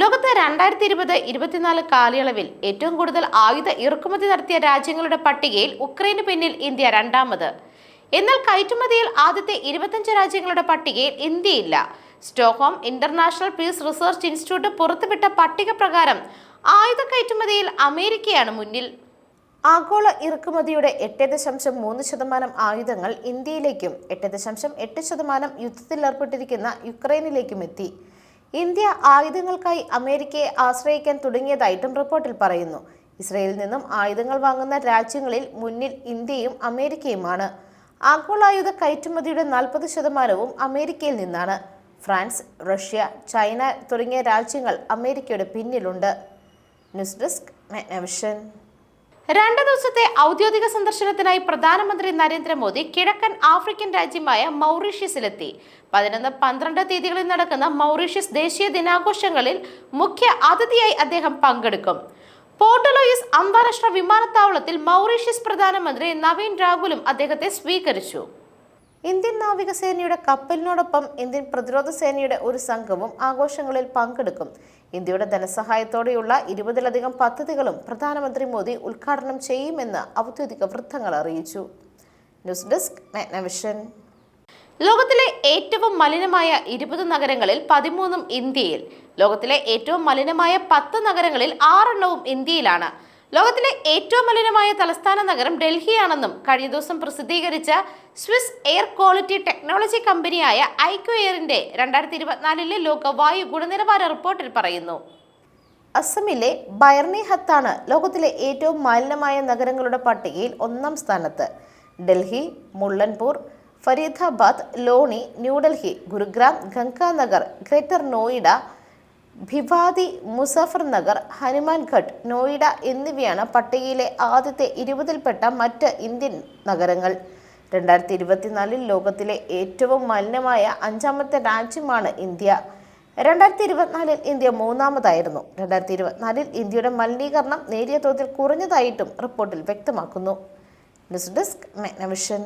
ലോകത്ത് രണ്ടായിരത്തി ഇരുപത് ഇരുപത്തിനാല് കാലയളവിൽ ഏറ്റവും കൂടുതൽ ആയുധ ഇറക്കുമതി നടത്തിയ രാജ്യങ്ങളുടെ പട്ടികയിൽ ഉക്രൈന് പിന്നിൽ ഇന്ത്യ രണ്ടാമത്. എന്നാൽ കയറ്റുമതിയിൽ ആദ്യത്തെ ഇരുപത്തഞ്ച് രാജ്യങ്ങളുടെ പട്ടികയിൽ ഇന്ത്യയില്ല. Stockholm International Peace Research Institute പുറത്തുവിട്ട പട്ടിക പ്രകാരം ആയുധ കയറ്റുമതിയിൽ അമേരിക്കയാണ് മുന്നിൽ. ആഗോള ഇറക്കുമതിയുടെ എട്ട് ദശാംശം മൂന്ന് ശതമാനം ആയുധങ്ങൾ ഇന്ത്യയിലേക്കും എട്ട് ദശാംശം എട്ട് ശതമാനം യുദ്ധത്തിൽ ഏർപ്പെട്ടിരിക്കുന്ന യുക്രൈനിലേക്കും എത്തി. ഇന്ത്യ ആയുധങ്ങൾക്കായി അമേരിക്കയെ ആശ്രയിക്കാൻ തുടങ്ങിയതായിട്ടും റിപ്പോർട്ടിൽ പറയുന്നു. ഇസ്രയേലിൽ നിന്നും ആയുധങ്ങൾ വാങ്ങുന്ന രാജ്യങ്ങളിൽ മുന്നിൽ ഇന്ത്യയും അമേരിക്കയുമാണ്. ആഗോളായുധ കയറ്റുമതിയുടെ നാൽപ്പത് ശതമാനവും അമേരിക്കയിൽ നിന്നാണ്. ഫ്രാൻസ് റഷ്യ ചൈന തുടങ്ങിയ രാജ്യങ്ങൾ അമേരിക്കയുടെ പിന്നിലുണ്ട്. News desk Magnavision. രണ്ട് ദിവസത്തെ ഔദ്യോഗിക സന്ദർശനത്തിനായി പ്രധാനമന്ത്രി നരേന്ദ്രമോദി കിഴക്കൻ ആഫ്രിക്കൻ രാജ്യമായ മൗറീഷ്യസിലെത്തി. പതിനൊന്ന് പന്ത്രണ്ട് തീയതികളിൽ നടക്കുന്ന മൗറീഷ്യസ് ദേശീയ ദിനാഘോഷങ്ങളിൽ മുഖ്യ അതിഥിയായി അദ്ദേഹം പങ്കെടുക്കും. പോർട്ടലോയിസ് അന്താരാഷ്ട്ര വിമാനത്താവളത്തിൽ മൗറീഷ്യസ് പ്രധാനമന്ത്രി നവീൻ രാഹുലും അദ്ദേഹത്തെ സ്വീകരിച്ചു. ഇന്ത്യൻ നാവികസേനയുടെ കപ്പലിനോടൊപ്പം ഇന്ത്യൻ പ്രതിരോധ സേനയുടെ ഒരു സംഘവും ആഘോഷങ്ങളിൽ പങ്കെടുക്കും. ഇന്ത്യയുടെ ധനസഹായത്തോടെയുള്ള ഇരുപതിലധികം പദ്ധതികളും പ്രധാനമന്ത്രി മോദി ഉദ്ഘാടനം ചെയ്യുമെന്ന് ഔദ്യോഗിക വൃത്തങ്ങൾ അറിയിച്ചു. News desk Magnavision. ലോകത്തിലെ ഏറ്റവും മലിനമായ ഇരുപത് നഗരങ്ങളിൽ പതിമൂന്നും ഇന്ത്യയിൽ. ലോകത്തിലെ ഏറ്റവും മലിനമായ പത്ത് നഗരങ്ങളിൽ ആറെണ്ണവും ഇന്ത്യയിലാണ്. ലോകത്തിലെ ഏറ്റവും മലിനമായ തലസ്ഥാന നഗരം ഡൽഹിയാണെന്നും കഴിഞ്ഞ ദിവസം പ്രസിദ്ധീകരിച്ച സ്വിസ് എയർ ക്വാളിറ്റി ടെക്നോളജി കമ്പനിയായ ഐക്യു എയറിന്റെ രണ്ടായിരത്തി ഇരുപത്തിനാലിലെ ലോക വായു ഗുണനിലവാര റിപ്പോർട്ടിൽ പറയുന്നു. അസമിലെ ബൈർണി ഹത്താണ് ലോകത്തിലെ ഏറ്റവും മാലിന്യമായ നഗരങ്ങളുടെ പട്ടികയിൽ ഒന്നാം സ്ഥാനത്ത്. ഡൽഹി മുള്ളൻപൂർ ഫരീദാബാദ് ലോണി ന്യൂഡൽഹി ഗുരുഗ്രാം ഗംഗാനഗർ ഗ്രേറ്റർ നോയിഡ ഭിവാദി മുസഫർ നഗർ ഹനുമാൻഘട്ട് നോയിഡ എന്നിവയാണ് പട്ടികയിലെ ആദ്യത്തെ ഇരുപതിൽപ്പെട്ട മറ്റ് ഇന്ത്യൻ നഗരങ്ങൾ. രണ്ടായിരത്തി ഇരുപത്തിനാലിൽ ലോകത്തിലെ ഏറ്റവും മലിനമായ അഞ്ചാമത്തെ രാജ്യമാണ് ഇന്ത്യ. രണ്ടായിരത്തി ഇരുപത്തിനാലിൽ ഇന്ത്യ മൂന്നാമതായിരുന്നു. രണ്ടായിരത്തി ഇരുപത്തിനാലിൽ ഇന്ത്യയുടെ മലിനീകരണം നേരിയ തോതിൽ കുറഞ്ഞതായിട്ടും റിപ്പോർട്ടിൽ വ്യക്തമാക്കുന്നു. News desk മെഗ്നവിഷൻ.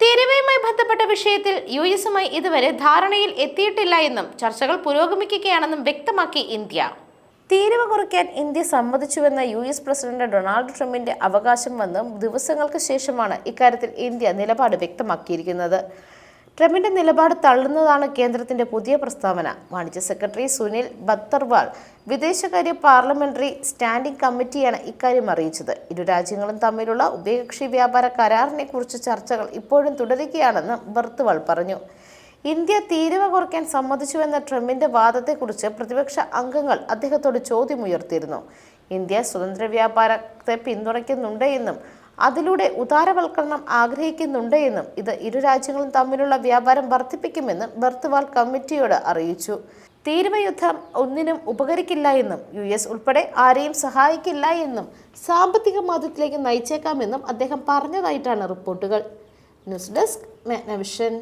തീരുവയുമായി ബന്ധപ്പെട്ട വിഷയത്തിൽ യു എസുമായി ഇതുവരെ ധാരണയിൽ എത്തിയിട്ടില്ല എന്നും ചർച്ചകൾ പുരോഗമിക്കുകയാണെന്നും വ്യക്തമാക്കി ഇന്ത്യ. തീരുവ കുറയ്ക്കാൻ ഇന്ത്യ സമ്മതിച്ചുവെന്ന യു എസ് പ്രസിഡന്റ് ഡൊണാൾഡ് ട്രംപിന്റെ അവകാശം വന്ന് ദിവസങ്ങൾക്ക് ശേഷമാണ് ഇക്കാര്യത്തിൽ ഇന്ത്യ നിലപാട് വ്യക്തമാക്കിയിരിക്കുന്നത്. ട്രംപിന്റെ നിലപാട് തള്ളുന്നതാണ് കേന്ദ്രത്തിന്റെ പുതിയ പ്രസ്താവന. വാണിജ്യ സെക്രട്ടറി സുനിൽ ബത്തർവാൾ വിദേശകാര്യ പാർലമെന്ററി സ്റ്റാൻഡിംഗ് കമ്മിറ്റിയാണ് ഇക്കാര്യം അറിയിച്ചത്. ഇരു രാജ്യങ്ങളും തമ്മിലുള്ള ഉഭയകക്ഷി വ്യാപാര കരാറിനെക്കുറിച്ച് ചർച്ചകൾ ഇപ്പോഴും തുടരുകയാണെന്ന് ബർത്തുവാൾ പറഞ്ഞു. ഇന്ത്യ തീരുവ കുറയ്ക്കാൻ സമ്മതിച്ചുവെന്ന ട്രംപിന്റെ വാദത്തെക്കുറിച്ച് പ്രതിപക്ഷ അംഗങ്ങൾ അദ്ദേഹത്തോട് ചോദ്യമുയർത്തിയിരുന്നു. ഇന്ത്യ സ്വതന്ത്ര വ്യാപാരത്തെ പിന്തുണയ്ക്കുന്നുണ്ട് എന്നും അതിലൂടെ ഉദാരവൽക്കരണം ആഗ്രഹിക്കുന്നുണ്ട് എന്നും ഇത് ഇരു രാജ്യങ്ങളും തമ്മിലുള്ള വ്യാപാരം വർദ്ധിപ്പിക്കുമെന്നും ബർത്തുവാൾ കമ്മിറ്റിയോട് അറിയിച്ചു. തീരുവയുദ്ധം ഒന്നിനും ഉപകരിക്കില്ല എന്നും യു എസ് ഉൾപ്പെടെ ആരെയും സഹായിക്കില്ല എന്നും സാമ്പത്തിക മാതത്തിലേക്ക് നയിച്ചേക്കാമെന്നും അദ്ദേഹം പറഞ്ഞതായിട്ടാണ് റിപ്പോർട്ടുകൾ. News desk Magnavision.